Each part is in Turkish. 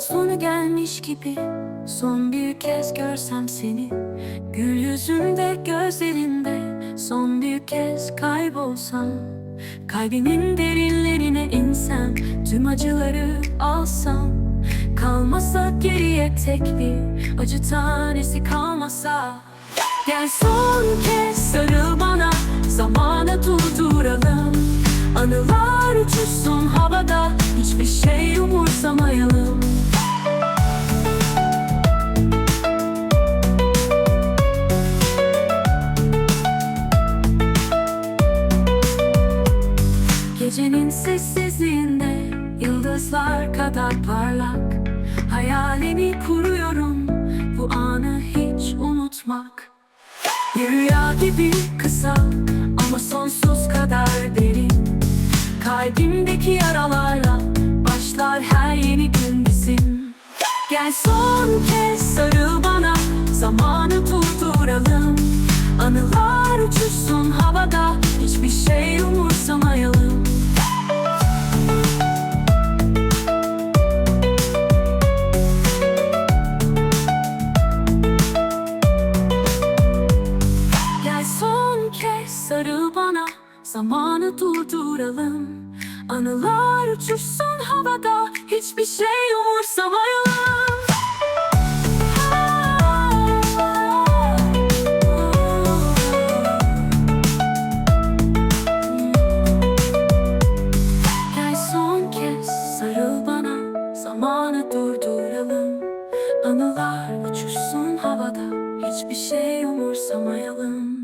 sonu gelmiş gibi. Son bir kez görsem seni. Gül yüzünde gözlerinde. Son bir kez kaybolsam. Kalbimin derinlerine insem. Tüm acıları alsam. Kalmasa geriye tek bir Acı tanesi kalmasa. Gel son kez sarıl bana. Zamanı durduralım. Anılar umursamayalım Gecenin sessizliğinde Yıldızlar kadar parlak. Hayalini kuruyorum Bu anı hiç unutmak. Bir rüya gibi kısa Ama sonsuz kadar derin. Kalbimdeki yaralarla Başlar her Gel son kez sarıl bana Zamanı durduralım Anılar uçuşsun havada Hiçbir şey umursamayalım. Gel son kez sarıl bana Zamanı durduralım Anılar uçuşsun havada Hiçbir şey umursamayalım Zamanı durduralım. Anılar uçuşsun havada Hiçbir şey umursamayalım.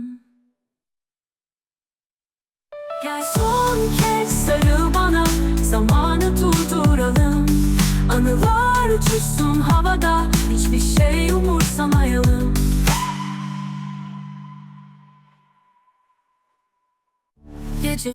Gel son kez sarıl bana Zamanı durduralım. Anılar uçuşsun havada Hiçbir şey umursamayalım. Gece